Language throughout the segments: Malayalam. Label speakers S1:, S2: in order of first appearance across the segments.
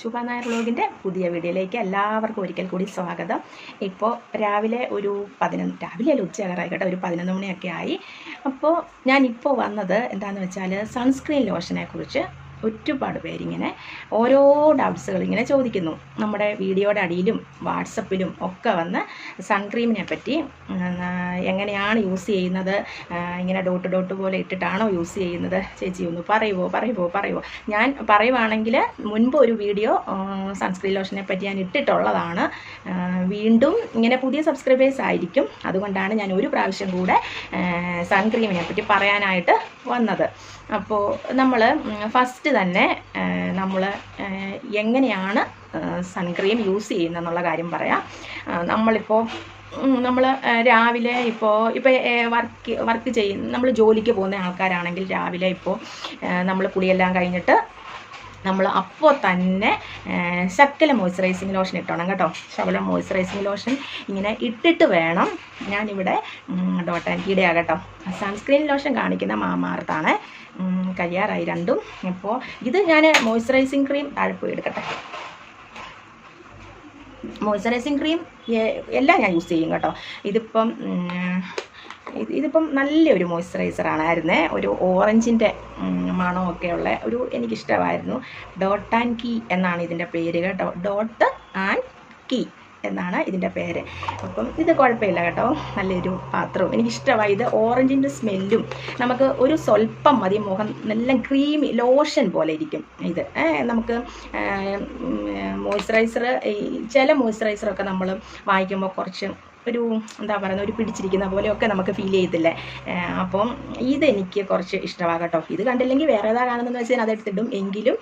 S1: ശുഭ നായർ വ്ലോഗിന്റെ പുതിയ വീഡിയോയിലേക്ക് എല്ലാവർക്കും ഒരിക്കൽ കൂടി സ്വാഗതം. ഇപ്പോൾ രാവിലെ ഒരു പതിനൊന്ന് രാവിലെ അല്ല ഉച്ചയാകാറായി കേട്ടോ ഒരു പതിനൊന്ന് മണിയൊക്കെ ആയി. അപ്പോൾ ഞാനിപ്പോൾ വന്നത് എന്താണെന്ന് വെച്ചാൽ സൺസ്ക്രീൻ ലോഷനെ കുറിച്ച് ഒരുപാട് പേരിങ്ങനെ ഓരോ ഡൗട്ട്സുകൾ ഇങ്ങനെ ചോദിക്കുന്നു. നമ്മുടെ വീഡിയോയുടെ അടിയിലും വാട്സപ്പിലും ഒക്കെ വന്ന് സൺക്രീമിനെ പറ്റി എങ്ങനെയാണ് യൂസ് ചെയ്യുന്നത്? ഇങ്ങനെ ഡോട്ട് ഡോട്ട് പോലെ ഇട്ടിട്ടാണോ യൂസ് ചെയ്യുന്നത്? ചേച്ചി ഒന്ന് പറയുമോ പറയുമോ പറയുമോ ഞാൻ പറയുവാണെങ്കിൽ മുൻപ് ഒരു വീഡിയോ സൺസ്ക്രീൻ ലോഷനെ പറ്റി ഞാൻ ഇട്ടിട്ടുള്ളതാണ്. വീണ്ടും ഇങ്ങനെ പുതിയ സബ്സ്ക്രൈബേഴ്സ് ആയിരിക്കും. അതുകൊണ്ടാണ് ഞാൻ ഒരു പ്രാവശ്യം കൂടെ സൺക്രീമിനെ പറ്റി പറയാനായിട്ട് വന്നത്. അപ്പോൾ നമ്മൾ ഫസ്റ്റ് തന്നെ നമ്മൾ എങ്ങനെയാണ് സൺക്രീം യൂസ് ചെയ്യുന്നതെന്നുള്ള കാര്യം പറയാം. നമ്മളിപ്പോൾ നമ്മൾ രാവിലെ ഇപ്പോൾ ഇപ്പോൾ വർക്ക് വർക്ക് ചെയ്യുന്ന നമ്മൾ ജോലിക്ക് പോകുന്ന ആൾക്കാരാണെങ്കിൽ രാവിലെ ഇപ്പോൾ നമ്മൾ കുളിയെല്ലാം കഴിഞ്ഞിട്ട് നമ്മൾ അപ്പോൾ തന്നെ ശക്കല മോയ്സ്ചറൈസിങ് ലോഷൻ ഇട്ടോണം കേട്ടോ. ശകല മോയ്സ്ചറൈസിങ് ലോഷൻ ഇങ്ങനെ ഇട്ടിട്ട് വേണം ഞാനിവിടെ ഡോട്ട് ആൻഡ് കീടെ ആകട്ടോ സൺസ്ക്രീൻ ലോഷൻ കാണിക്കുന്ന മാമാർത്താണ്. കഴിയാറായി രണ്ടും. അപ്പോൾ ഇത് ഞാൻ മോയ്സ്ചറൈസിങ് ക്രീം താഴെ പോയി എടുക്കട്ടെ. മോയ്സ്ചറൈസിങ് ക്രീം എല്ലാം ഞാൻ യൂസ് ചെയ്യും കേട്ടോ. ഇതിപ്പം ഇത് ഇതിപ്പം നല്ലൊരു മോയ്സ്ചറൈസറാണായിരുന്നേ ഒരു ഓറഞ്ചിന്റെ മണമൊക്കെ ഉള്ള ഒരു എനിക്കിഷ്ടമായിരുന്നു. ഡോട്ട് ആൻഡ് കീ എന്നാണ് ഇതിന്റെ പേര് കേട്ടോ. ഡോട്ട് ആൻഡ് കീ എന്നാണ് ഇതിന്റെ പേര്. അപ്പം ഇത് കുഴപ്പമില്ല കേട്ടോ. നല്ലൊരു പാത്രവും. എനിക്കിഷ്ടമായി. ഇത് ഓറഞ്ചിന്റെ സ്മെല്ലും നമുക്ക് ഒരു സ്വല്പം മതി. മുഖം നല്ല ക്രീമി ലോഷൻ പോലെ ഇരിക്കും ഇത്. നമുക്ക് മോയ്സ്ചറൈസർ ചില മോയ്സ്ചറൈസറൊക്കെ നമ്മൾ വാങ്ങിക്കുമ്പോൾ കുറച്ച് ഒരു എന്താ പറയുന്നത് ഒരു പിടിച്ചിരിക്കുന്ന പോലെയൊക്കെ നമുക്ക് ഫീൽ ചെയ്യത്തില്ലേ? ഏ, അപ്പം ഇതെനിക്ക് കുറച്ച് ഇഷ്ടമാണ് കേട്ടോ. ഇത് കണ്ടില്ലെങ്കിൽ വേറെ ഏതാ കാണുന്നതെന്ന് വെച്ചാൽ അതെടുത്തിടും എങ്കിലും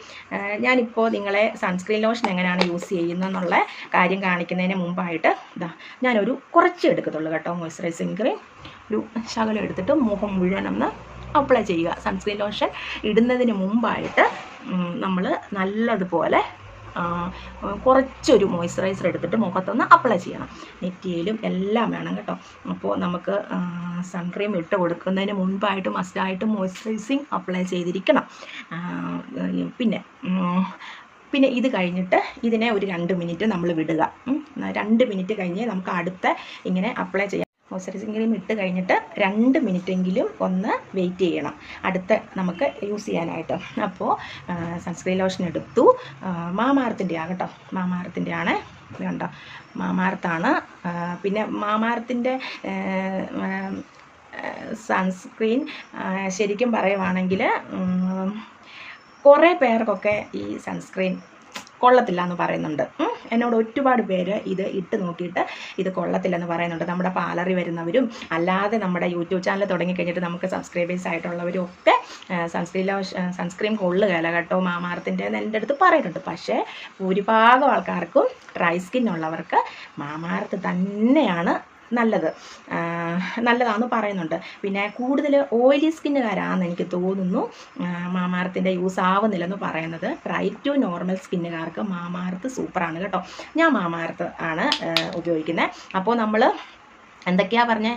S1: ഞാനിപ്പോൾ നിങ്ങളെ സൺസ്ക്രീൻ ലോഷൻ എങ്ങനെയാണ് യൂസ് ചെയ്യുന്നതെന്നുള്ള കാര്യം കാണിക്കുന്നതിന് മുമ്പായിട്ട് ഇതാ ഞാനൊരു കുറച്ച് എടുക്കത്തുള്ളൂ കേട്ടോ. മോയ്സ്ചറൈസിങ് ക്രീം ഒരു ശകലം എടുത്തിട്ട് മുഖം മുഴുവൻ ഒന്ന് അപ്ലൈ ചെയ്യുക. സൺസ്ക്രീൻ ലോഷൻ ഇടുന്നതിന് മുമ്പായിട്ട് നമ്മൾ നല്ലതുപോലെ കുറച്ചൊരു മോയ്സ്ചറൈസർ എടുത്തിട്ട് മുഖത്തൊന്ന് അപ്ലൈ ചെയ്യണം. നെറ്റിയിലും എല്ലാം വേണം കേട്ടോ. അപ്പോൾ നമുക്ക് സൺക്രീം ഇട്ട് കൊടുക്കുന്നതിന് മുൻപായിട്ട് മസ്റ്റായിട്ട് മോയ്സ്ചറൈസിങ് അപ്ലൈ ചെയ്തിരിക്കണം. പിന്നെ പിന്നെ ഇത് കഴിഞ്ഞിട്ട് ഇതിനെ ഒരു രണ്ട് മിനിറ്റ് നമ്മൾ വിടുക. രണ്ട് മിനിറ്റ് കഴിഞ്ഞ് നമുക്ക് അടുത്ത ഇങ്ങനെ അപ്ലൈ ചെയ്യാം. മോയ്സ്ചറൈസിങ് ക്രീം ഇട്ട് കഴിഞ്ഞിട്ട് രണ്ട് മിനിറ്റെങ്കിലും ഒന്ന് വെയിറ്റ് ചെയ്യണം. അടുത്ത നമുക്ക് യൂസ് ചെയ്യാനായിട്ട്. അപ്പോൾ സൺസ്ക്രീൻ ലോഷൻ എടുത്തു. മാമാർത്തിന്റെ ആകട്ടോ മാമാരത്തിന്റെ ആണ് വേണ്ട. മാമാരത്താണ് പിന്നെ മാമാരത്തിന്റെ സൺസ്ക്രീൻ ശരിക്കും പറയുവാണെങ്കിൽ കുറേ പേർക്കൊക്കെ ഈ സൺസ്ക്രീൻ കൊള്ളത്തില്ല എന്ന് പറയുന്നുണ്ട്. എന്നോട് ഒരുപാട് പേര് ഇത് ഇട്ട് നോക്കിയിട്ട് ഇത് കൊള്ളത്തില്ലെന്ന് പറയുന്നുണ്ട് നമ്മുടെ പാലറി വരുന്നവരും അല്ലാതെ നമ്മുടെ യൂട്യൂബ് ചാനൽ തുടങ്ങിക്കഴിഞ്ഞിട്ട് നമുക്ക് സബ്സ്ക്രൈബേഴ്സ് ആയിട്ടുള്ളവരും ഒക്കെ സൺസ്ക്രീൻ സൺസ്ക്രീൻ കൊള്ളുകയല്ല കേട്ടോ മാമാർത്തിന്റെ എന്റെ അടുത്ത് പറയുന്നുണ്ട് പക്ഷേ ഭൂരിഭാഗം ആൾക്കാർക്കും ഡ്രൈ സ്കിൻ ഉള്ളവർക്ക് മാമാർത്ത് തന്നെയാണ് നല്ലത്. നല്ലതാണ് പറയുന്നുണ്ട്. പിന്നെ കൂടുതൽ ഓയിലി സ്കിന്നുകാരാണെന്ന് എനിക്ക് തോന്നുന്നു. മാമാർത്തിന്റെ യൂസ് ആവുന്നില്ലെന്ന് പറയുന്നത്. ബ്രൈറ്റ് ടു നോർമൽ സ്കിന്നുകാർക്ക് മാമാർത്ത് സൂപ്പറാണ് കേട്ടോ. ഞാൻ മാമാർത്ത് ആണ് ഉപയോഗിക്കുന്നത് അപ്പോൾ നമ്മൾ എന്തൊക്കെയാ പറഞ്ഞ?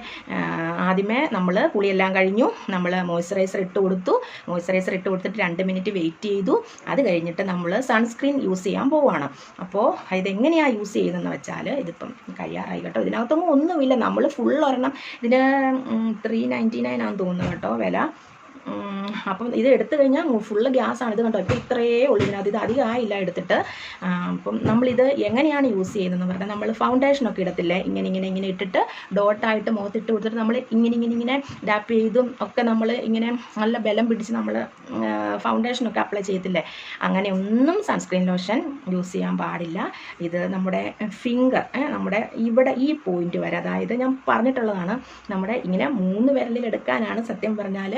S1: ആദ്യമേ നമ്മൾ കുളിയെല്ലാം കഴിഞ്ഞു. നമ്മൾ മോയ്സ്ചറൈസർ ഇട്ട് കൊടുത്തു. മോയ്സ്ചറൈസർ ഇട്ട് കൊടുത്തിട്ട് രണ്ട് മിനിറ്റ് വെയിറ്റ് ചെയ്തു. അത് കഴിഞ്ഞിട്ട് നമ്മൾ സൺസ്ക്രീൻ യൂസ് ചെയ്യാൻ പോവുകയാണ് അപ്പോൾ ഇതെങ്ങനെയാണ് യൂസ് ചെയ്തതെന്ന് വെച്ചാൽ ഇതിപ്പം കഴിയാറായി കേട്ടോ. ഇതിനകത്തൊന്നും ഒന്നുമില്ല. നമ്മൾ ഫുൾ ഒരെണ്ണം. ഇതിന് ത്രീ നയന്റി നയൻ ആണെന്ന് തോന്നുന്നു കേട്ടോ വില. അപ്പം ഇത് എടുത്തു കഴിഞ്ഞാൽ ഫുള്ള് ഗ്യാസാണ്. ഇത് കണ്ടോ? ഇപ്പോൾ ഇത്രയേ ഉള്ളൂ. ഇതിനകത്ത് ഇത് അധികമായില്ല എടുത്തിട്ട്. അപ്പം നമ്മളിത് എങ്ങനെയാണ് യൂസ് ചെയ്യുന്നതെന്ന് പറഞ്ഞാൽ നമ്മൾ ഫൗണ്ടേഷനൊക്കെ ഇടത്തില്ലേ? ഇങ്ങനെ ഇങ്ങനെ ഇങ്ങനെ ഇട്ടിട്ട് ഡോട്ടായിട്ട് മുഖത്തിട്ട് കൊടുത്തിട്ട് നമ്മൾ ഇങ്ങനെ ഇങ്ങനെ ഇങ്ങനെ ഡാപ്പ് ചെയ്തും ഒക്കെ നമ്മൾ ഇങ്ങനെ നല്ല ബലം പിടിച്ച് നമ്മൾ ഫൗണ്ടേഷനൊക്കെ അപ്ലൈ ചെയ്യത്തില്ലേ? അങ്ങനെ ഒന്നും സൺസ്ക്രീൻ ലോഷൻ യൂസ് ചെയ്യാൻ പാടില്ല. ഇത് നമ്മുടെ ഫിംഗർ നമ്മുടെ ഇവിടെ ഈ പോയിന്റ് വരെ. അതായത് ഞാൻ പറഞ്ഞിട്ടുള്ളതാണ് നമ്മുടെ ഇങ്ങനെ മൂന്ന് വിരലിൽ എടുക്കാനാണ് സത്യം പറഞ്ഞാൽ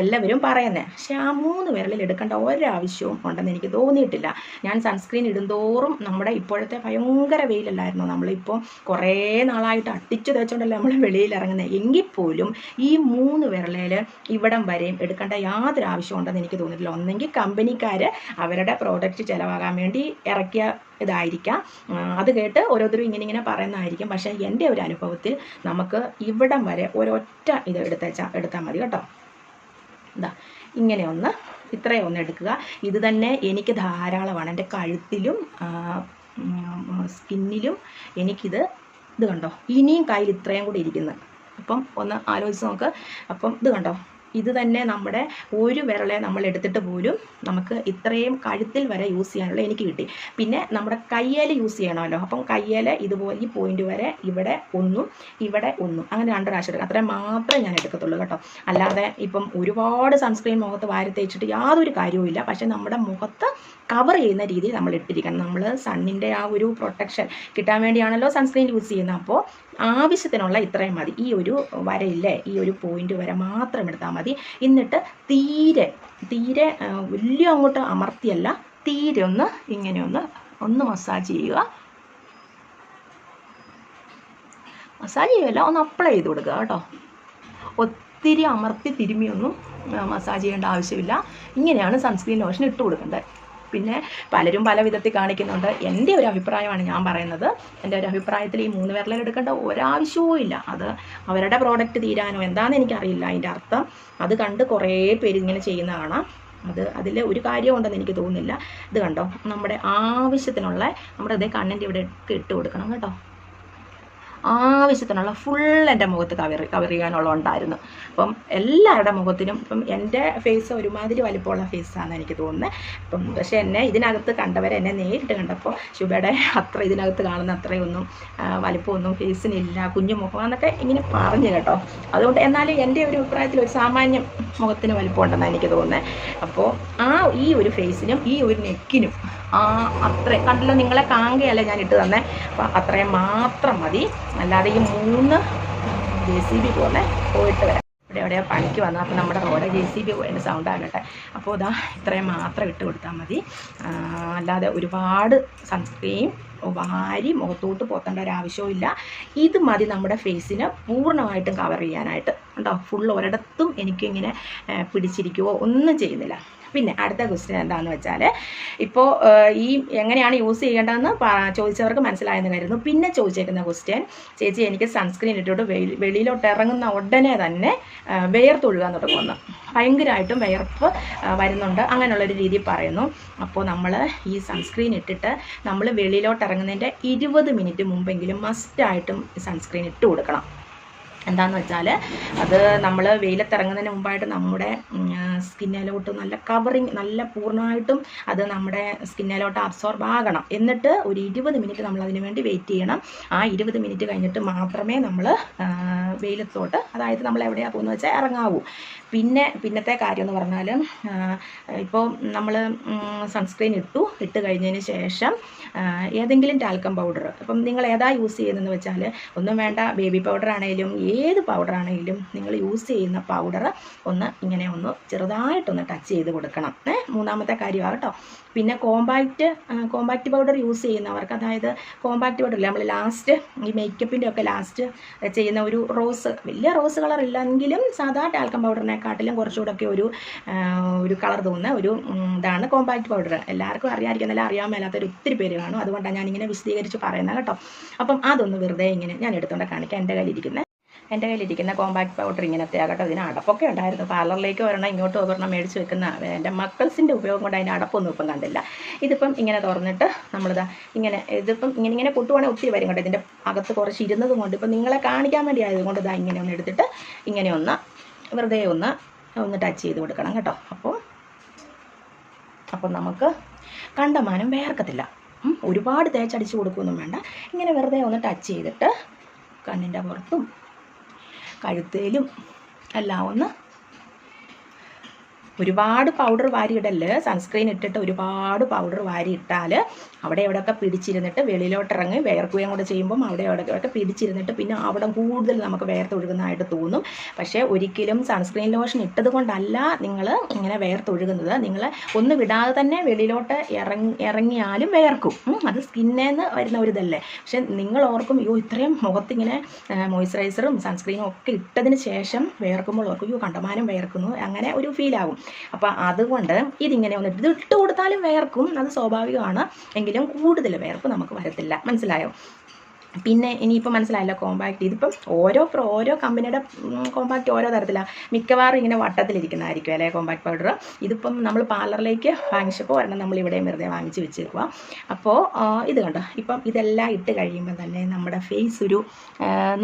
S1: എല്ലാവരും പറയുന്നത് പക്ഷെ ആ മൂന്ന് വിരലിൽ എടുക്കേണ്ട ഒരാവശ്യവും ഉണ്ടെന്ന് എനിക്ക് തോന്നിയിട്ടില്ല. ഞാൻ സൺസ്ക്രീൻ ഇടുന്തോറും നമ്മുടെ ഇപ്പോഴത്തെ ഭയങ്കര വെയിലല്ലായിരുന്നു? നമ്മളിപ്പോൾ കുറേ നാളായിട്ട് അട്ടിച്ചു തേച്ചുകൊണ്ടല്ലേ നമ്മൾ വെളിയിൽ ഇറങ്ങുന്നത് എങ്കിൽ പോലും ഈ മൂന്ന് വിരലിൽ ഇവിടം വരെയും എടുക്കേണ്ട യാതൊരു ആവശ്യവും ഉണ്ടെന്ന് എനിക്ക് തോന്നിയിട്ടില്ല. ഒന്നെങ്കിൽ കമ്പനിക്കാർ അവരുടെ പ്രോഡക്റ്റ് ചിലവാകാൻ വേണ്ടി ഇറക്കിയ ഇതായിരിക്കാം. അത് കേട്ട് ഓരോരുത്തരും ഇങ്ങനെ ഇങ്ങനെ പറയുന്നതായിരിക്കും. പക്ഷേ എന്റെ ഒരു അനുഭവത്തിൽ നമുക്ക് ഇവിടം വരെ ഒരൊറ്റ ഇത് എടുത്തേച്ചാൽ എടുത്താൽ മതി കേട്ടോ. ഇതാ ഇങ്ങനെ ഒന്ന് ഇത്രയും ഒന്ന് എടുക്കുക. ഇത് തന്നെ എനിക്ക് ധാരാളമാണ്. എന്റെ കഴുത്തിലും സ്കിന്നിലും എനിക്കിത് ഇത് കണ്ടോ? ഇനിയും കയ്യിൽ ഇത്രയും കൂടി ഇരിക്കുന്നു അപ്പം ഒന്ന് ആലോചിച്ച് നോക്ക്. അപ്പം ഇത് കണ്ടോ? ഇത് തന്നെ നമ്മുടെ ഒരു വിരളെ നമ്മൾ എടുത്തിട്ട് പോലും നമുക്ക് ഇത്രയും കഴുത്തിൽ വരെ യൂസ് ചെയ്യാനുള്ള എനിക്ക് കിട്ടി. പിന്നെ നമ്മുടെ കയ്യേൽ യൂസ് ചെയ്യണമല്ലോ. അപ്പം കയ്യേൽ ഇതുപോലെ ഈ പോയിന്റ് വരെ ഇവിടെ ഒന്നും ഇവിടെ ഒന്നും. അങ്ങനെ രണ്ട് പ്രാവശ്യം എടുക്കുക അത്രയും മാത്രമേ ഞാൻ എടുക്കത്തുള്ളൂ കേട്ടോ. അല്ലാതെ ഇപ്പം ഒരുപാട് സൺസ്ക്രീൻ മുഖത്ത് വാരി തേച്ചിട്ട് യാതൊരു കാര്യവുമില്ല പക്ഷെ നമ്മുടെ മുഖത്ത് കവർ ചെയ്യുന്ന രീതിയിൽ നമ്മൾ ഇട്ടിരിക്കണം. നമ്മൾ സണ്ണിന്റെ ആ ഒരു പ്രൊട്ടക്ഷൻ കിട്ടാൻ വേണ്ടിയാണല്ലോ സൺസ്ക്രീൻ യൂസ് ചെയ്യുന്നത്. അപ്പോൾ ആവശ്യത്തിനുള്ള ഇത്രയും മതി. ഈ ഒരു വരയില്ലേ ഈ ഒരു പോയിന്റ് വരെ മാത്രം എടുത്താൽ മതി. എന്നിട്ട് തീരെ തീരെ വലിയ അങ്ങോട്ട് അമർത്തിയല്ല. തീരെ ഒന്ന് ഇങ്ങനെ ഒന്ന് ഒന്ന് മസാജ് ചെയ്യുക. മസാജ് ചെയ്യുകയല്ല ഒന്ന് അപ്ലൈ ചെയ്ത് കൊടുക്കുക കേട്ടോ. ഒത്തിരി അമർത്തി തിരുമ്മിയൊന്നും മസാജ് ചെയ്യേണ്ട ആവശ്യമില്ല. ഇങ്ങനെയാണ് സൺസ്ക്രീൻ ലോഷൻ ഇട്ട് കൊടുക്കേണ്ടത്. പിന്നെ പലരും പല വിധത്തിൽ കാണിക്കുന്നുണ്ട്. എന്റെ ഒരു അഭിപ്രായമാണ് ഞാൻ പറയുന്നത്. എന്റെ ഒരു അഭിപ്രായത്തിൽ ഈ മൂന്ന് വിരലിൽ എടുക്കേണ്ട ഒരാവശ്യവും ഇല്ല. അത് അവരുടെ പ്രോഡക്റ്റ് തീരാനോ എന്താണെന്ന് എനിക്കറിയില്ല. അതിന്റെ അർത്ഥം അത് കണ്ട് കുറേ പേര് ഇങ്ങനെ ചെയ്യുന്ന കാണാം അത് അതിൽ ഒരു കാര്യമുണ്ടെന്ന് എനിക്ക് തോന്നുന്നില്ല. ഇത് കണ്ടോ? നമ്മുടെ ആവശ്യത്തിനുള്ള നമ്മുടെ ഇതേ കണ്ണിന്റെ ഇവിടെ ഇട്ട് കൊടുക്കണം കേട്ടോ. ആവശ്യത്തിനുള്ള ഫുൾ എന്റെ മുഖത്ത് കവർ കവർ ചെയ്യാനുള്ള ഉണ്ടായിരുന്നു അപ്പം എല്ലാവരുടെ മുഖത്തിനും ഇപ്പം എന്റെ ഫേസ് ഒരുമാതിരി വലിപ്പമുള്ള ഫേസാണെന്ന് എനിക്ക് തോന്നുന്നത് അപ്പം പക്ഷേ എന്നെ ഇതിനകത്ത് കണ്ടവരെ എന്നെ നേരിട്ട് കണ്ടപ്പോൾ ശുഭയുടെ അത്ര ഇതിനകത്ത് കാണുന്ന അത്രയൊന്നും വലിപ്പമൊന്നും ഫേസിനില്ല കുഞ്ഞു മുഖമാണെന്നൊക്കെ ഇങ്ങനെ പറഞ്ഞു കേട്ടോ. അതുകൊണ്ട് എന്നാലും എന്റെ ഒരു അഭിപ്രായത്തിൽ ഒരു സാമാന്യം മുഖത്തിന് വലിപ്പമുണ്ടെന്നാണ് എനിക്ക് തോന്നുന്നത്. അപ്പോൾ ആ ഈ ഒരു ഫേസിനും ഈ ഒരു നെക്കിനും ആ അത്ര. കണ്ടല്ലോ നിങ്ങളെ കാങ്കയല്ലേ ഞാൻ ഇട്ട് തന്നെ? അപ്പം അത്രയും മാത്രം മതി. അല്ലാതെ ഈ മൂന്ന് ജെ സി ബി പോലെ പോയിട്ട് വരാം. ഇവിടെ എവിടെയോ പണിക്ക് വന്നത് അപ്പോൾ നമ്മുടെ റോഡ് ജെ സി ബി പോയതിന്റെ സൗണ്ട് ആകട്ടെ അപ്പോൾ ഇതാ ഇത്രയും മാത്രം ഇട്ട് കൊടുത്താൽ മതി. അല്ലാതെ ഒരുപാട് സൺസ്ക്രീൻ വാരി മുഖത്തോട്ട് പോത്തേണ്ട ഒരു ആവശ്യമില്ല ഇത് മതി നമ്മുടെ ഫേസിനെ പൂർണമായിട്ടും കവർ ചെയ്യാനായിട്ട്. ഉണ്ടോ ഫുൾ ഒരിടത്തും എനിക്കിങ്ങനെ പിടിച്ചിരിക്കുവോ? ഒന്നും ചെയ്യുന്നില്ല. പിന്നെ അടുത്ത ക്വസ്റ്റ്യൻ എന്താണെന്ന് വെച്ചാൽ ഇപ്പോൾ ഈ എങ്ങനെയാണ് യൂസ് ചെയ്യേണ്ടതെന്ന് ചോദിച്ചവർക്ക് മനസ്സിലായെന്ന് കരുതുന്നു. പിന്നെ ചോദിച്ചേക്കുന്ന ക്വസ്റ്റ്യൻ ചേച്ചി എനിക്ക് സൺസ്ക്രീൻ ഇട്ടിട്ട് വെളിയിലോട്ട് ഇറങ്ങുന്ന ഉടനെ തന്നെ വിയർത്തൊഴുകാൻ തുടങ്ങുന്നു ഭയങ്കരമായിട്ടും വിയർപ്പ് വരുന്നുണ്ട്. അങ്ങനെയുള്ളൊരു രീതി പറയുന്നു. അപ്പോൾ നമ്മൾ ഈ സൺസ്ക്രീൻ ഇട്ടിട്ട് നമ്മൾ വെളിയിലോട്ട് ഇറങ്ങുന്നതിന്റെ ഇരുപത് മിനിറ്റ് മുമ്പെങ്കിലും മസ്റ്റായിട്ടും സൺസ്ക്രീൻ ഇട്ട് കൊടുക്കണം. എന്താന്ന് വെച്ചാൽ അത് നമ്മൾ വെയിലത്തിറങ്ങുന്നതിന് മുമ്പായിട്ട് നമ്മുടെ സ്കിന്നിലോട്ട് നല്ല കവറിങ് നല്ല പൂർണമായിട്ടും അത് നമ്മുടെ സ്കിന്നിലോട്ട് അബ്സോർബ് ആകണം. എന്നിട്ട് ഒരു ഇരുപത് മിനിറ്റ് നമ്മൾ അതിന് വേണ്ടി വെയിറ്റ് ചെയ്യണം. ആ ഇരുപത് മിനിറ്റ് കഴിഞ്ഞിട്ട് മാത്രമേ നമ്മൾ വെയിലത്തോട്ട് അതായത് നമ്മൾ എവിടെയാണ് പോകുന്നത് വെച്ചാൽ ഇറങ്ങാവൂ. പിന്നെ പിന്നത്തെ കാര്യം എന്ന് പറഞ്ഞാൽ ഇപ്പോൾ നമ്മൾ സൺസ്ക്രീൻ ഇട്ടു. ഇട്ട് കഴിഞ്ഞതിന് ശേഷം ഏതെങ്കിലും ടാൽക്കം പൗഡർ അപ്പം നിങ്ങൾ ഏതാ യൂസ് ചെയ്യുന്നതെന്ന് വെച്ചാൽ ഒന്നും വേണ്ട ബേബി പൗഡർ ആണെങ്കിലും ഏത് പൗഡർ ആണെങ്കിലും നിങ്ങൾ യൂസ് ചെയ്യുന്ന പൗഡർ ഒന്ന് ഇങ്ങനെ ഒന്ന് ചെറുതായിട്ടൊന്ന് ടച്ച് ചെയ്ത് കൊടുക്കണം. ഏ മൂന്നാമത്തെ കാര്യമാണ് കേട്ടോ പിന്നെ കോമ്പാക്റ്റ് കോമ്പാക്റ്റ് പൗഡർ യൂസ് ചെയ്യുന്നവർക്ക് അതായത് കോമ്പാക്റ്റ് പൗഡർ നമ്മൾ ലാസ്റ്റ് ഈ മേക്കപ്പിന്റെ ഒക്കെ ലാസ്റ്റ് ചെയ്യുന്ന ഒരു റോസ് വലിയ റോസ് കളർ ഇല്ലെങ്കിലും സാധാ ടാൽക്കം പൗഡറിനെക്കാട്ടിലും കുറച്ചുകൂടെ ഒക്കെ ഒരു ഒരു കളർ തോന്നുന്ന ഒരു ഇതാണ് കോമ്പാക്റ്റ് പൗഡർ എല്ലാവർക്കും അറിയാമായിരിക്കും എന്നാലും അറിയാൻ മേലാത്തൊരു ഒത്തിരി പേര് കാണും. അതുകൊണ്ടാണ് ഞാനിങ്ങനെ വിശദീകരിച്ച് പറയുന്നത് കേട്ടോ. അപ്പം അതൊന്ന് വെറുതെ ഇങ്ങനെ ഞാൻ എടുത്തുകൊണ്ട് കാണിക്കാം. എന്റെ കയ്യിലിരിക്കുന്നത് എന്റെ കയ്യിലിരിക്കുന്ന കോമ്പാക്ട് പൗഡർ ഇങ്ങനത്തെ ആകട്ടെ ഇതിന് അടപ്പൊക്കെ ഉണ്ടായിരുന്നു. പാർലറിലേക്ക് ഒരെണ്ണം ഇങ്ങോട്ട് ഒരെണ്ണം മേടിച്ച് വെക്കുന്ന എന്റെ മക്കൾസിന്റെ ഉപയോഗം കൊണ്ട് അതിന്റെ അടപ്പൊന്നും ഇപ്പം കണ്ടില്ല. ഇതിപ്പം ഇങ്ങനെ തുറന്നിട്ട് നമ്മളിതാ ഇങ്ങനെ ഇതിപ്പം ഇങ്ങനെ ഇങ്ങനെ പൊട്ടുവാണെങ്കിൽ ഒത്തിരി വരും കേട്ടോ ഇതിന്റെ അകത്ത് കുറച്ച് ഇരുന്നത് കൊണ്ട് ഇപ്പം നിങ്ങളെ കാണിക്കാൻ വേണ്ടി ആയതുകൊണ്ട് ഇതാ ഇങ്ങനെ ഒന്ന് എടുത്തിട്ട് ഇങ്ങനെ ഒന്ന് വെറുതെ ഒന്ന് ഒന്ന് ടച്ച് ചെയ്ത് കൊടുക്കണം കേട്ടോ. അപ്പോൾ അപ്പം നമുക്ക് കണ്ടമാനം വേർക്കത്തില്ല. ഒരുപാട് തേച്ചടിച്ച് കൊടുക്കുകയൊന്നും വേണ്ട. ഇങ്ങനെ വെറുതെ ഒന്ന് ടച്ച് ചെയ്തിട്ട് കണ്ണിന്റെ പുറത്തും കഴുത്തേലും എല്ലാം ഒന്ന് ഒരുപാട് പൗഡർ വാരിയിടൽ സൺസ്ക്രീൻ ഇട്ടിട്ട് ഒരുപാട് പൗഡർ വാരി ഇട്ടാൽ അവിടെ എവിടെയൊക്കെ പിടിച്ചിരുന്നിട്ട് വെളിയിലോട്ട് ഇറങ്ങി വേർക്കുകയും കൂടെ ചെയ്യുമ്പം അവിടെ എവിടെയൊക്കെ പിടിച്ചിരുന്നിട്ട് പിന്നെ അവിടെ കൂടുതൽ നമുക്ക് വേർത്തൊഴുകുന്നതായിട്ട് തോന്നും. പക്ഷേ ഒരിക്കലും സൺസ്ക്രീൻ ലോഷൻ ഇട്ടത് കൊണ്ടല്ല നിങ്ങൾ ഇങ്ങനെ വേർത്തൊഴുകുന്നത് നിങ്ങൾ ഒന്ന് വിടാതെ തന്നെ വെളിയിലോട്ട് ഇറങ്ങി ഇറങ്ങിയാലും വേർക്കും. അത് സ്കിന്നേന്ന് വരുന്ന ഒരിതല്ലേ പക്ഷെ നിങ്ങൾ ഓർക്കും അയ്യോ ഇത്രയും മുഖത്തിങ്ങനെ മോയ്സ്ചറൈസറും സൺസ്ക്രീനും ഒക്കെ ഇട്ടതിന് ശേഷം വേർക്കുമ്പോൾ ഓർക്കും അയ്യോ കണ്ടമാനം വേർക്കുന്നു. അങ്ങനെ ഒരു ഫീലാകും അപ്പോൾ അതുകൊണ്ട് ഇതിങ്ങനെ ഒന്ന് ഇത് ഇട്ട് കൊടുത്താലും വേർക്കും അത് സ്വാഭാവികമാണ്. എങ്കിലും കൂടുതൽ വേർപ്പ് നമുക്ക് വരത്തില്ല. മനസ്സിലായോ? പിന്നെ ഇനിയിപ്പോൾ മനസ്സിലായല്ലോ കോമ്പാക്റ്റ് ഇതിപ്പം ഓരോ ഓരോ കമ്പനിയുടെ കോമ്പാക്റ്റ് ഓരോ തരത്തിലാണ് മിക്കവാറും ഇങ്ങനെ വട്ടത്തിലിരിക്കുന്നതായിരിക്കും അല്ലേ കോമ്പാക്ട് പൗഡർ ഇതിപ്പം നമ്മൾ പാർലറിലേക്ക് വാങ്ങിച്ചപ്പോൾ ഒരെണ്ണം നമ്മൾ ഇവിടെയും വെറുതെ വാങ്ങിച്ച് വെച്ചേക്കുക അപ്പോൾ ഇത് കണ്ടോ? ഇപ്പം ഇതെല്ലാം ഇട്ട് കഴിയുമ്പോൾ തന്നെ നമ്മുടെ ഫേസ് ഒരു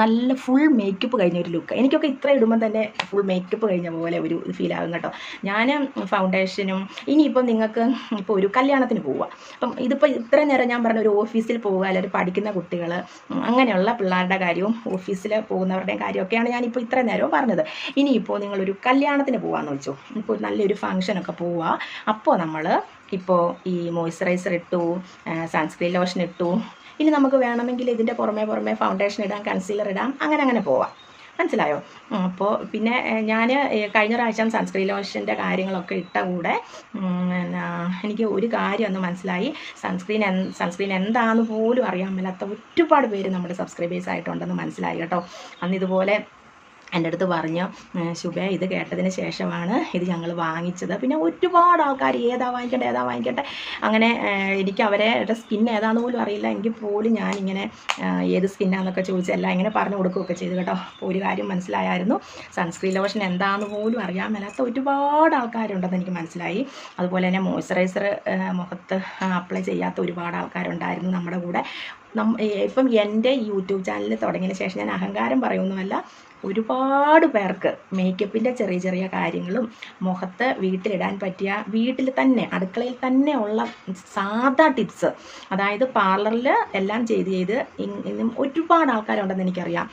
S1: നല്ല ഫുൾ മേക്കപ്പ് കഴിഞ്ഞ ഒരു ലുക്ക് എനിക്കൊക്കെ ഇത്ര ഇടുമ്പോൾ തന്നെ ഫുൾ മേക്കപ്പ് കഴിഞ്ഞ പോലെ ഒരു ഫീൽ ആകും കേട്ടോ. ഞാൻ ഫൗണ്ടേഷനും ഇനിയിപ്പം നിങ്ങൾക്ക് ഇപ്പോൾ ഒരു കല്യാണത്തിന് പോവുക അപ്പം ഇതിപ്പോൾ ഇത്ര നേരം ഞാൻ പറഞ്ഞ ഒരു ഓഫീസിൽ പോവുക അല്ലെങ്കിൽ പഠിക്കുന്ന കുട്ടികൾ അങ്ങനെയുള്ള പിള്ളേരുടെ കാര്യവും ഓഫീസിൽ പോകുന്നവരുടെയും കാര്യമൊക്കെയാണ് ഞാനിപ്പോൾ ഇത്ര നേരവും പറഞ്ഞത്. ഇനിയിപ്പോൾ നിങ്ങളൊരു കല്യാണത്തിന് പോകാമെന്ന് വെച്ചു. ഇപ്പോൾ നല്ലൊരു ഫംഗ്ഷനൊക്കെ പോവുക അപ്പോൾ നമ്മൾ ഇപ്പോൾ ഈ മോയ്സ്ചറൈസർ ഇട്ടു സൺസ്ക്രീൻ ലോഷൻ ഇട്ടു. ഇനി നമുക്ക് വേണമെങ്കിൽ ഇതിന്റെ പുറമെ പുറമെ ഫൗണ്ടേഷൻ ഇടാം കൺസീലർ ഇടാം അങ്ങനെ അങ്ങനെ പോവാം. മനസ്സിലായോ? അപ്പോൾ പിന്നെ ഞാൻ കഴിഞ്ഞ പ്രാവശ്യം സൺസ്ക്രീൻ ലോഷന്റെ കാര്യങ്ങളൊക്കെ ഇട്ട കൂടെ എനിക്ക് ഒരു കാര്യം ഒന്ന് മനസ്സിലായി. സൺസ്ക്രീൻ സൺസ്ക്രീൻ എന്താണെന്ന് പോലും അറിയാൻ മേലാത്ത ഒരുപാട് പേര് നമ്മുടെ സബ്സ്ക്രൈബേഴ്സ് ആയിട്ടുണ്ടെന്ന് മനസ്സിലായി കേട്ടോ. അന്ന് ഇതുപോലെ എന്റെ അടുത്ത് പറഞ്ഞു ശുഭ ഇത് കേട്ടതിന് ശേഷമാണ് ഇത് ഞങ്ങൾ വാങ്ങിച്ചത്. പിന്നെ ഒരുപാട് ആൾക്കാർ ഏതാ വാങ്ങിക്കട്ടെ ഏതാ വാങ്ങിക്കട്ടെ അങ്ങനെ എനിക്ക് അവരുടെ സ്കിൻ ഏതാണെന്ന് പോലും അറിയില്ല. എങ്കിൽ പോലും ഞാൻ ഇങ്ങനെ ഏത് സ്കിന്നാന്നൊക്കെ ചോദിച്ചല്ല ഇങ്ങനെ പറഞ്ഞു കൊടുക്കുകയൊക്കെ ചെയ്തു കേട്ടോ. ഒരു കാര്യം മനസ്സിലായായിരുന്നു. സൺസ്ക്രീൻ ലോഷൻ എന്താണെന്ന് പോലും അറിയാൻ മേലാത്ത ഒരുപാട് ആൾക്കാരുണ്ടെന്ന് എനിക്ക് മനസ്സിലായി. അതുപോലെ തന്നെ മോയ്സ്ചറൈസർ മുഖത്ത് അപ്ലൈ ചെയ്യാത്ത ഒരുപാട് ആൾക്കാരുണ്ടായിരുന്നു നമ്മുടെ കൂടെ. നം ഇപ്പം എന്റെ യൂട്യൂബ് ചാനൽ തുടങ്ങിയതിന് ശേഷം ഞാൻ അഹങ്കാരം പറയുന്നതല്ല. ഒരുപാട് പേർക്ക് മേക്കപ്പിന്റെ ചെറിയ ചെറിയ കാര്യങ്ങളും മുഖത്ത് വീട്ടിലിടാൻ പറ്റിയ വീട്ടിൽ തന്നെ അടുക്കളയിൽ തന്നെ ഉള്ള സാധാ ടിപ്സ് അതായത് പാർലറിൽ എല്ലാം ചെയ്ത് ചെയ്ത് ഇന്നും ഒരുപാട് ആൾക്കാരുണ്ടെന്ന് എനിക്കറിയാം.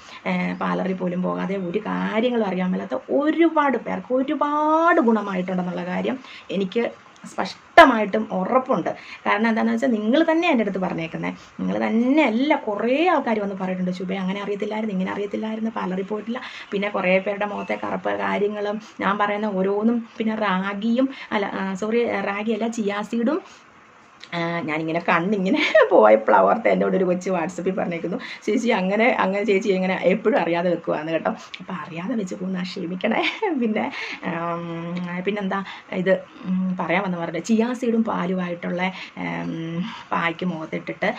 S1: പാർലറിൽ പോലും പോകാതെ ഒരു കാര്യങ്ങളും അറിയാൻ മേലാത്ത ഒരുപാട് പേർക്ക് ഒരുപാട് ഗുണമായിട്ടുണ്ടെന്നുള്ള കാര്യം എനിക്ക് സ്പഷ്ടമായിട്ടും ഉറപ്പുണ്ട്. കാരണം എന്താണെന്ന് വെച്ചാൽ നിങ്ങൾ തന്നെ എന്റെ അടുത്ത് പറഞ്ഞേക്കുന്നത് നിങ്ങൾ തന്നെ അല്ല കുറേ ആൾക്കാർ വന്ന് പറഞ്ഞിട്ടുണ്ട് ശുഭ അങ്ങനെ അറിയത്തില്ലായിരുന്നു ഇങ്ങനെ അറിയത്തില്ലായിരുന്നു പാർലറിൽ പോയിട്ടില്ല. പിന്നെ കുറേ പേരുടെ മുഖത്തെ കറുപ്പ് കാര്യങ്ങളും ഞാൻ പറയുന്ന ഓരോന്നും പിന്നെ റാഗിയും അല്ല സോറി റാഗിയല്ല ചിയാസീഡും ഞാനിങ്ങനെ കണ്ണിങ്ങനെ പോയപ്പോൾ എന്റെ എന്നോട് ഒരു കൊച്ചു വാട്സപ്പിൽ പറഞ്ഞേക്കുന്നു. ചേച്ചി അങ്ങനെ അങ്ങനെ ചേച്ചി ഇങ്ങനെ എപ്പോഴും അറിയാതെ വെക്കുവാന്ന് കേട്ടോ. അപ്പോൾ അറിയാതെ വെച്ച് പോകുന്ന ക്ഷമിക്കണേ. പിന്നെ പിന്നെന്താ? ഇത് പറയാൻ വന്ന് പറഞ്ഞത് ചിയാസീഡും പാലുമായിട്ടുള്ള പായ്ക്ക് മുഖത്തിട്ടിട്ട്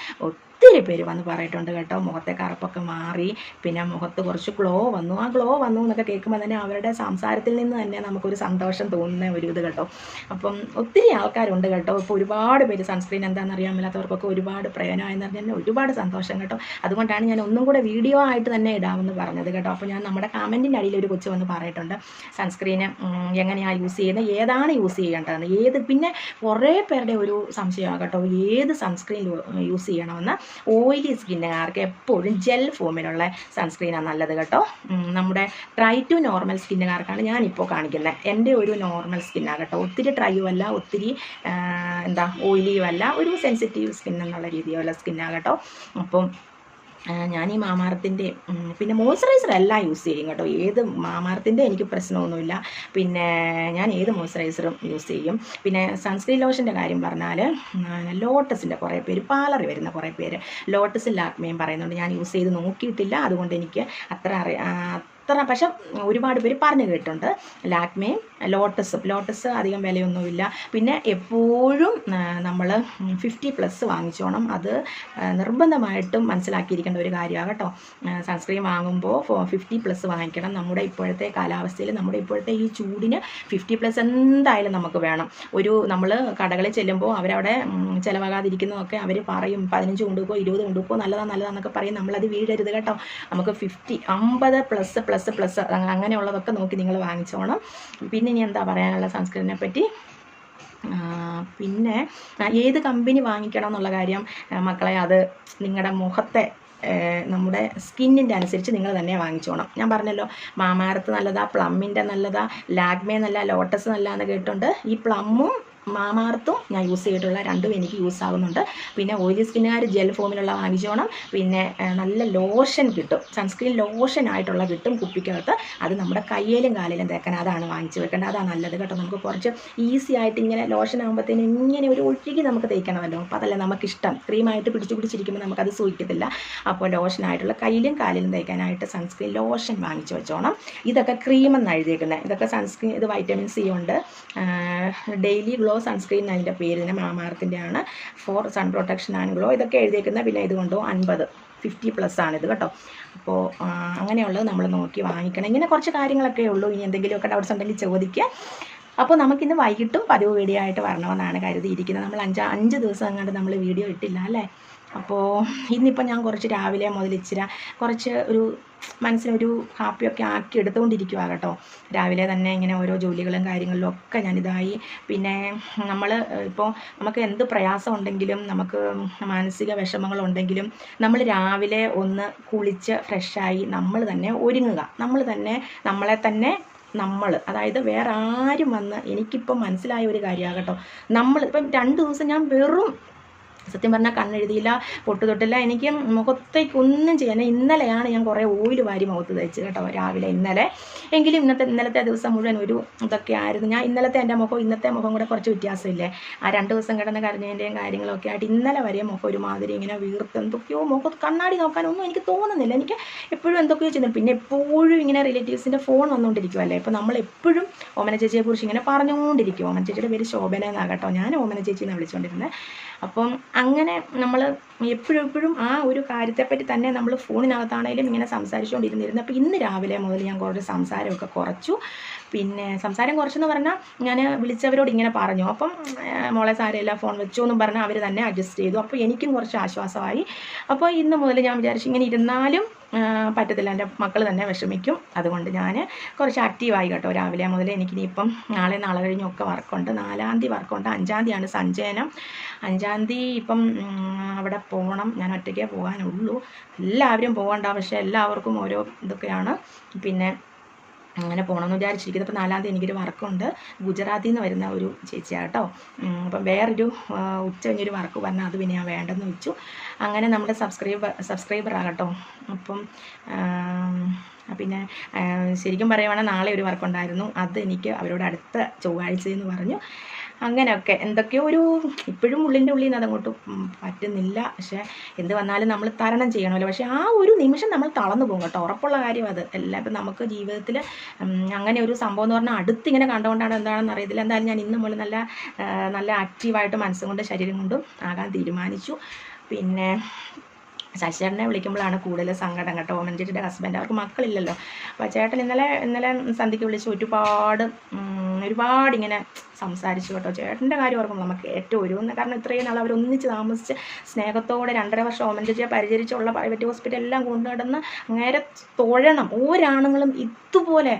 S1: ഒത്തിരി പേര് വന്ന് പറയിട്ടുണ്ട് കേട്ടോ. മുഖത്തെ കറുപ്പൊക്കെ മാറി പിന്നെ മുഖത്ത് കുറച്ച് ഗ്ലോ വന്നു. ആ ഗ്ലോ വന്നു എന്നൊക്കെ കേൾക്കുമ്പോൾ തന്നെ അവരുടെ സംസാരത്തിൽ നിന്ന് തന്നെ നമുക്കൊരു സന്തോഷം തോന്നുന്ന ഒരു ഇത് കേട്ടോ. അപ്പം ഒത്തിരി ആൾക്കാരുണ്ട് കേട്ടോ. ഇപ്പോൾ ഒരുപാട് പേര് സൺസ്ക്രീൻ എന്താണെന്ന് അറിയാൻ മേലാത്തവർക്കൊക്കെ ഒരുപാട് പ്രയോജനമായെന്ന് പറഞ്ഞാൽ ഒരുപാട് സന്തോഷം കേട്ടോ. അതുകൊണ്ടാണ് ഞാൻ ഒന്നും കൂടെ വീഡിയോ ആയിട്ട് തന്നെ ഇടാമെന്ന് പറഞ്ഞത് കേട്ടോ. അപ്പോൾ ഞാൻ നമ്മുടെ കമന്റിന്റെ അടിയിൽ ഒരു കൊച്ചു വന്ന് പറഞ്ഞിട്ടുണ്ട് സൺസ്ക്രീന് എങ്ങനെയാണ് യൂസ് ചെയ്യുന്നത് ഏതാണ് യൂസ് ചെയ്യേണ്ടതെന്ന്? ഏത് പിന്നെ കുറേ പേരുടെ ഒരു സംശയമാണ് കേട്ടോ. ഏത് സൺസ്ക്രീൻ യൂസ് ചെയ്യണമെന്ന്? ഓയിലി സ്കിന്നുകാർക്ക് എപ്പോഴും ജെൽ ഫോമിലുള്ള സൺസ്ക്രീനാണ് നല്ലത് കേട്ടോ. നമ്മുടെ ഡ്രൈ ടു നോർമൽ സ്കിന്നുകാർക്കാണ് ഞാനിപ്പോൾ കാണിക്കുന്നത്. എന്റെ ഒരു നോർമൽ സ്കിന്നാണ് കേട്ടോ. ഒത്തിരി ഡ്രൈയും അല്ല ഒത്തിരി എന്താ ഓയിലിയും അല്ല ഒരു സെൻസിറ്റീവ് സ്കിൻ എന്നുള്ള രീതിയിലുള്ള സ്കിന്നാണ് കേട്ടോ. അപ്പം ഞാൻ ഈ മാമാർത്തിന്റെ പിന്നെ മോയ്സ്ചറൈസർ അല്ല യൂസ് ചെയ്യും കേട്ടോ. ഏത് മാമാർത്തിന്റെ എനിക്ക് പ്രശ്നമൊന്നുമില്ല. പിന്നെ ഞാൻ ഏത് മോയ്സ്ചറൈസറും യൂസ് ചെയ്യും. പിന്നെ സൺസ്ക്രീൻ ലോഷന്റെ കാര്യം പറഞ്ഞാൽ ലോട്ടസിന്റെ കുറേ പേര് പാലറി വരുന്ന കുറേ പേര് ലോട്ടസ് ലാക്മയും പറയുന്നുണ്ട്. ഞാൻ യൂസ് ചെയ്ത് നോക്കിയിട്ടില്ല. അതുകൊണ്ട് എനിക്ക് അത്ര അറിയ അത്ര പക്ഷെ ഒരുപാട് പേര് പറഞ്ഞു കേട്ടിട്ടുണ്ട്. ലാക്മയും ലോട്ടസും ലോട്ടസ് അധികം വിലയൊന്നുമില്ല. പിന്നെ എപ്പോഴും നമ്മൾ ഫിഫ്റ്റി പ്ലസ് വാങ്ങിച്ചോണം. അത് നിർബന്ധമായിട്ടും മനസ്സിലാക്കിയിരിക്കേണ്ട ഒരു കാര്യമാണ് കേട്ടോ. സൺസ്ക്രീൻ വാങ്ങുമ്പോൾ ഫിഫ്റ്റി പ്ലസ് വാങ്ങിക്കണം. നമ്മുടെ ഇപ്പോഴത്തെ കാലാവസ്ഥയിൽ നമ്മുടെ ഇപ്പോഴത്തെ ഈ ചൂടിന് ഫിഫ്റ്റി പ്ലസ് എന്തായാലും നമുക്ക് വേണം. ഒരു നമ്മൾ കടകളിൽ ചെല്ലുമ്പോൾ അവരവിടെ ചിലവാകാതിരിക്കുന്നതൊക്കെ അവർ പറയും. പതിനഞ്ച് കൊണ്ടുപോക്കോ ഇരുപത് കൊണ്ടുപോക്കോ നല്ലതാണ് നല്ലതാന്നൊക്കെ പറയും. നമ്മളത് വീഴരുത് കേട്ടോ. നമുക്ക് ഫിഫ്റ്റി അമ്പത് പ്ലസ് പ്ലസ് പ്ലസ് അങ്ങനെയുള്ളതൊക്കെ നോക്കി നിങ്ങൾ വാങ്ങിച്ചോണം. പിന്നെ ഇനി എന്താ പറയാനുള്ള സൺസ്ക്രീനെ പറ്റി? പിന്നെ ഏത് കമ്പനി വാങ്ങിക്കണം എന്നുള്ള കാര്യം മക്കളെ അത് നിങ്ങളുടെ മുഖത്തെ നമ്മുടെ സ്കിന്നിന്റെ അനുസരിച്ച് നിങ്ങൾ തന്നെ വാങ്ങിച്ചോണം. ഞാൻ പറഞ്ഞല്ലോ മാമാരത്ത് നല്ലതാ പ്ലമ്മിന്റെ നല്ലതാ ലാഗ്മേ നല്ല ലോട്ടസ് നല്ലതാന്ന് കേട്ടിട്ടുണ്ട് ഈ പ്ലമ്മും മാമാർത്തും ഞാൻ യൂസ് ചെയ്തിട്ടുള്ള രണ്ടും എനിക്ക് യൂസ് ആകുന്നുണ്ട്. പിന്നെ ഓയിലി സ്കിന്നുകാർ ജെൽ ഫോമിലുള്ള വാങ്ങിച്ചോണം പിന്നെ നല്ല ലോഷൻ കിട്ടും. സൺസ്ക്രീൻ ലോഷൻ ആയിട്ടുള്ള കിട്ടും കുപ്പിക്കകത്ത്. അത് നമ്മുടെ കയ്യിലും കാലിലും തേക്കാൻ അതാണ് വാങ്ങിച്ചു വെക്കേണ്ടത്. അതാണ് നല്ലത് കേട്ടോ. നമുക്ക് കുറച്ച് ഈസി ആയിട്ട് ഇങ്ങനെ ലോഷൻ ആകുമ്പോഴത്തേനും ഇങ്ങനെ ഒരു ഒഴുകി നമുക്ക് തേക്കണമല്ലോ. അപ്പോൾ അതല്ല നമുക്കിഷ്ടം. ക്രീമായിട്ട് പിടിച്ചു പിടിച്ചിരിക്കുമ്പോൾ നമുക്കത് സൂക്ഷിക്കത്തില്ല. അപ്പോൾ ലോഷനായിട്ടുള്ള കയ്യിലും കാലിലും തേക്കാനായിട്ട് സൺസ്ക്രീൻ ലോഷൻ വാങ്ങിച്ചു വെച്ചോണം. ഇതൊക്കെ ക്രീമെന്നാണ് എഴുതിയേക്കുന്നത് ഇതൊക്കെ സൺസ്ക്രീൻ ഇത് വൈറ്റമിൻ സി ഉണ്ട്. ഡെയിലി ഗ്ലോ ഗ്ലോ സൺസ്ക്രീൻ അതിന്റെ പേര് തന്നെ മാമാർത്തിന്റെ ആണ്. For sun protection and glow ഇതൊക്കെ എഴുതിയേക്കുന്ന പിന്നെ ഇതുകൊണ്ടോ അൻപത് ഫിഫ്റ്റി പ്ലസ് ആണിത് കേട്ടോ. അപ്പോൾ അങ്ങനെയുള്ളത് നമ്മൾ നോക്കി വാങ്ങിക്കണം. ഇങ്ങനെ കുറച്ച് കാര്യങ്ങളൊക്കെ ഉള്ളൂ. ഇനി എന്തെങ്കിലുമൊക്കെ ഡൗട്ട്സ് ഉണ്ടെങ്കിൽ ചോദിക്കുക. അപ്പോൾ നമുക്കിന്ന് വൈകിട്ടും പതിവ് വീഡിയോ ആയിട്ട് വരണമെന്നാണ് കരുതിയിരിക്കുന്നത്. നമ്മൾ അഞ്ച് അഞ്ച് ദിവസം അങ്ങോട്ട് നമ്മൾ വീഡിയോ ഇട്ടില്ല അല്ലേ? അപ്പോൾ ഇന്നിപ്പോൾ ഞാൻ കുറച്ച് രാവിലെ മുതൽ കുറച്ച് ഒരു മനസ്സിനൊരു ഹാപ്പിയൊക്കെ ആക്കി എടുത്തുകൊണ്ടിരിക്കുക കേട്ടോ. രാവിലെ തന്നെ ഇങ്ങനെ ഓരോ ജോലികളും കാര്യങ്ങളിലും ഒക്കെ ഞാനിതായി പിന്നെ നമ്മൾ ഇപ്പോൾ നമുക്ക് എന്ത് പ്രയാസം ഉണ്ടെങ്കിലും നമുക്ക് മാനസിക വിഷമങ്ങളുണ്ടെങ്കിലും നമ്മൾ രാവിലെ ഒന്ന് കുളിച്ച് ഫ്രഷായി നമ്മൾ തന്നെ ഒരുങ്ങുക. നമ്മൾ തന്നെ നമ്മളെ തന്നെ നമ്മൾ. അതായത് വേറെ ആരും വന്ന് എനിക്കിപ്പം മനസ്സിലായ ഒരു കാര്യമാണ് കേട്ടോ. നമ്മൾ ഇപ്പം രണ്ട് ദിവസം ഞാൻ വെറും സത്യം പറഞ്ഞാൽ കണ്ണെഴുതിയില്ല പൊട്ട് തൊട്ടില്ല എനിക്ക് മുഖത്തേക്ക് ഒന്നും ചെയ്യാൻ ഇന്നലെയാണ് ഞാൻ കുറേ ഓയിൽ വാരി മുഖത്ത് തയ്ച്ച് കേട്ടോ രാവിലെ ഇന്നലെ. എങ്കിലും ഇന്നത്തെ ഇന്നലത്തെ ദിവസം മുഴുവൻ ഒരു ഇതൊക്കെ ആയിരുന്നു. ഞാൻ ഇന്നലത്തെ എന്റെ മുഖം ഇന്നത്തെ മുഖം കൂടെ കുറച്ച് വ്യത്യാസമില്ലേ? ആ രണ്ട് ദിവസം കിടന്ന് കരഞ്ഞതിന്റെയും കാര്യങ്ങളൊക്കെ ആയിട്ട് ഇന്നലെ വരെ മുഖം ഒരുമാതിരി ഇങ്ങനെ വീർത്ത് എന്തൊക്കെയോ മുഖം കണ്ണാടി നോക്കാനൊന്നും എനിക്ക് തോന്നുന്നില്ല. എനിക്ക് എപ്പോഴും എന്തൊക്കെയോ ചെയ്യുന്നു. പിന്നെ എപ്പോഴും ഇങ്ങനെ റിലേറ്റീവ്സിന്റെ ഫോൺ വന്നുകൊണ്ടിരിക്കുമല്ലേ ഇപ്പോൾ നമ്മൾ എപ്പോഴും ഓമന ചേച്ചിയെക്കുറിച്ച് ഇങ്ങനെ പറഞ്ഞുകൊണ്ടിരിക്കും ഓമന ചേച്ചിയുടെ പേര് ശോഭന എന്നാണ് കേട്ടോ. ഞാൻ ഓമന ചേച്ചി എന്നാണ് വിളിച്ചുകൊണ്ടിരുന്നത് അപ്പം അങ്ങനെ നമ്മൾ എപ്പോഴും ആ ഒരു കാര്യത്തെപ്പറ്റി തന്നെ നമ്മൾ ഫോണിനകത്താണേലും ഇങ്ങനെ സംസാരിച്ചുകൊണ്ടിരുന്നിരുന്നു അപ്പോൾ ഇന്ന് രാവിലെ മുതൽ ഞാൻ കുറച്ച് സംസാരമൊക്കെ കുറച്ചു. പിന്നെ സംസാരം കുറച്ചെന്ന് പറഞ്ഞാൽ ഞാൻ വിളിച്ചവരോട് ഇങ്ങനെ പറഞ്ഞു. അപ്പം മോളെ സാരമില്ല ഫോൺ വെച്ചു എന്നും പറഞ്ഞാൽ അവർ തന്നെ അഡ്ജസ്റ്റ് ചെയ്തു. അപ്പോൾ എനിക്കും കുറച്ച് ആശ്വാസമായി. അപ്പോൾ ഇന്ന് മുതൽ ഞാൻ വിചാരിച്ചു ഇങ്ങനെ ഇരുന്നാലും പറ്റത്തില്ല. എന്റെ മക്കൾ തന്നെ വിഷമിക്കും. അതുകൊണ്ട് ഞാൻ കുറച്ച് ആക്റ്റീവായി കേട്ടോ രാവിലെ മുതൽ എനിക്കിനിയിപ്പം നാളെ നാളെ കഴിഞ്ഞൊക്കെ വർക്കുണ്ട് നാലാം തീയതി വർക്കുണ്ട് അഞ്ചാം തീയതിയാണ് സഞ്ചയനം. അഞ്ചാം തീയതി ഇപ്പം അവിടെ പോകണം ഞാൻ ഒറ്റയ്ക്കേ പോകാനുള്ളൂ. എല്ലാവരും പോകണ്ട പക്ഷേ എല്ലാവർക്കും ഓരോ ഇതൊക്കെയാണ്. പിന്നെ അങ്ങനെ പോകണമെന്ന് വിചാരിച്ചിരിക്കുന്നത് അപ്പോൾ നാലാം തീയതി എനിക്കൊരു വർക്കുണ്ട്. ഗുജറാത്തിൽ നിന്ന് വരുന്ന ഒരു ചേച്ചിയാണ് കേട്ടോ അപ്പം വേറൊരു ഉച്ച കഴിഞ്ഞൊരു വർക്ക് പറഞ്ഞാൽ അത് പിന്നെ ഞാൻ വേണ്ടെന്ന് വെച്ചു. അങ്ങനെ നമ്മുടെ സബ്സ്ക്രൈബർ സബ്സ്ക്രൈബറാകട്ടോ. അപ്പം പിന്നെ ശരിക്കും പറയുവാണെങ്കിൽ നാളെ ഒരു വർക്കുണ്ടായിരുന്നു. അത് എനിക്ക് അവരോട് അടുത്ത ചൊവ്വാഴ്ച എന്ന് പറഞ്ഞു. അങ്ങനെയൊക്കെ. എന്തൊക്കെയോ ഒരു ഇപ്പോഴും ഉള്ളിന്റെ ഉള്ളിൽ നിന്ന് അതങ്ങോട്ട് പറ്റുന്നില്ല. പക്ഷേ എന്ത് വന്നാലും നമ്മൾ തരണം ചെയ്യണമല്ലോ. പക്ഷേ ആ ഒരു നിമിഷം നമ്മൾ തളർന്നു പോകും കേട്ടോ. ഉറപ്പുള്ള കാര്യം അത്. എല്ലാം ഇപ്പം നമുക്ക് ജീവിതത്തിൽ അങ്ങനെ ഒരു സംഭവം എന്ന് പറഞ്ഞാൽ അടുത്തിങ്ങനെ കണ്ടുകൊണ്ടാണ് എന്താണെന്ന് അറിയത്തില്ല. എന്തായാലും ഞാൻ ഇന്ന് മുതൽ നല്ല നല്ല ആക്റ്റീവായിട്ട് മനസ്സും കൊണ്ട് ശരീരം കൊണ്ടും ആകാൻ തീരുമാനിച്ചു. പിന്നെ ശശിചേട്ടനെ വിളിക്കുമ്പോഴാണ് കൂടുതൽ സങ്കടം കേട്ടോ. ചേച്ചിയുടെ ഹസ്ബൻഡ് അവർക്ക് മക്കളില്ലല്ലോ. അപ്പോൾ ചേട്ടൻ ഇന്നലെ ഇന്നലെ സന്ധ്യയ്ക്ക് വിളിച്ച് ഒരുപാട് ഒരുപാട് ഇങ്ങനെ സംസാരിച്ചു കേട്ടോ. ചേട്ടന്റെ കാര്യം ഓർക്കുമ്പോൾ നമുക്ക് ഏറ്റവും ഒരു കാരണം ഇത്രയും നാൾ അവരൊന്നിച്ച് താമസിച്ച് സ്നേഹത്തോടെ രണ്ടര വർഷം ഓമൻ ചേച്ചിയെ പരിചരിച്ചുള്ള പ്രൈവറ്റ് ഹോസ്പിറ്റലെല്ലാം കൊണ്ടുനടന്ന് നേരെ തൊഴണം. ഒരാണുങ്ങളും ഇതുപോലെ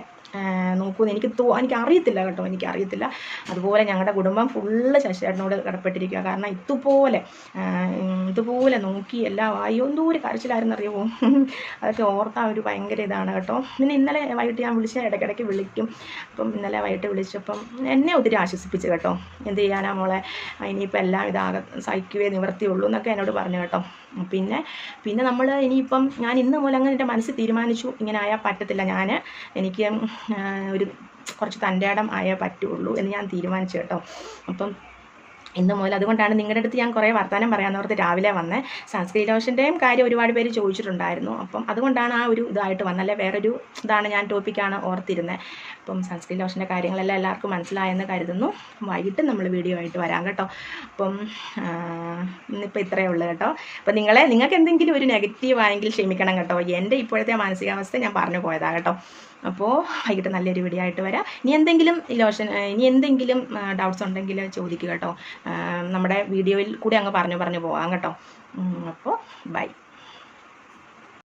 S1: നോക്കൂന്ന്. എനിക്ക് തോ എനിക്ക് അറിയത്തില്ല കേട്ടോ എനിക്ക് അറിയത്തില്ല അതുപോലെ ഞങ്ങളുടെ കുടുംബം ഫുള്ള് ശശിചേട്ടനോട് കടപ്പെട്ടിരിക്കുക കാരണം ഇതുപോലെ ഇതുപോലെ നോക്കി എല്ലാ ആയി എന്തോ ഒരു കരച്ചിലായിരുന്നു അറിയുമോ അതൊക്കെ ഓർത്താൽ ഒരു ഭയങ്കര ഇതാണ് കേട്ടോ. പിന്നെ ഇന്നലെ വൈകിട്ട് ഞാൻ വിളിച്ച ഇടയ്ക്കിടയ്ക്ക് വിളിക്കും. അപ്പം ഇന്നലെ വൈകിട്ട് വിളിച്ചപ്പം എന്നെ ഒത്തിരി ആശ്വസിപ്പിച്ചു കേട്ടോ. എന്ത് ചെയ്യാനാ മോളെ? ഇനിയിപ്പോൾ എല്ലാം ഇതാകെ സഹിക്കുകയേ നിവർത്തിയുള്ളൂ എന്നൊക്കെ എന്നോട് പറഞ്ഞു കേട്ടോ. പിന്നെ പിന്നെ നമ്മൾ ഇനിയിപ്പം ഞാൻ ഇന്ന് മോലെ അങ്ങനെ എന്റെ മനസ്സിൽ തീരുമാനിച്ചു. ഇങ്ങനെ ആയാൽ പറ്റത്തില്ല. ഞാൻ എനിക്ക് ഒരു കുറച്ച് തന്റെ ഇടം ആയേ പറ്റുള്ളൂ എന്ന് ഞാൻ തീരുമാനിച്ചു കേട്ടോ. അപ്പം ഇന്ന് മുതൽ അതുകൊണ്ടാണ് നിങ്ങളുടെ അടുത്ത് ഞാൻ കുറേ വർത്തമാനം പറയാമെന്നോർത്ത് രാവിലെ വന്നേ. സൺസ്ക്രീൻ ലോഷന്റെയും കാര്യം ഒരുപാട് പേര് ചോദിച്ചിട്ടുണ്ടായിരുന്നു. അപ്പം അതുകൊണ്ടാണ് ആ ഒരു ഇതായിട്ട് വന്നത് വന്നല്ലേ വേറൊരു ഇതാണ് ഞാൻ ടോപ്പിക്കാണ് ഓർത്തിരുന്നത് അപ്പം സൺസ്ക്രീൻ ലോഷന്റെ കാര്യങ്ങളെല്ലാം എല്ലാവർക്കും മനസ്സിലായെന്ന് കരുതുന്നു. വൈകിട്ട് നമ്മൾ വീഡിയോ ആയിട്ട് വരാം കേട്ടോ. അപ്പം ഇന്നിപ്പോൾ ഇത്രയേ ഉള്ളൂ കേട്ടോ. അപ്പം നിങ്ങളെ നിങ്ങൾക്ക് എന്തെങ്കിലും ഒരു നെഗറ്റീവ് ആയെങ്കിൽ ക്ഷമിക്കണം കേട്ടോ. എന്റെ ഇപ്പോഴത്തെ മാനസികാവസ്ഥ ഞാൻ പറഞ്ഞു പോയതാണ് കേട്ടോ. അപ്പോൾ വൈകിട്ട് നല്ലൊരു വീഡിയോ ആയിട്ട് വരാം. ഇനി എന്തെങ്കിലും ലോഷൻ ഇനി എന്തെങ്കിലും ഡൗട്ട്സ് ഉണ്ടെങ്കിൽ ചോദിക്കുക കേട്ടോ. നമ്മുടെ വീഡിയോയിൽ കൂടി അങ്ങ് പറഞ്ഞു പറഞ്ഞു പോവാം കേട്ടോ. അപ്പോൾ ബൈ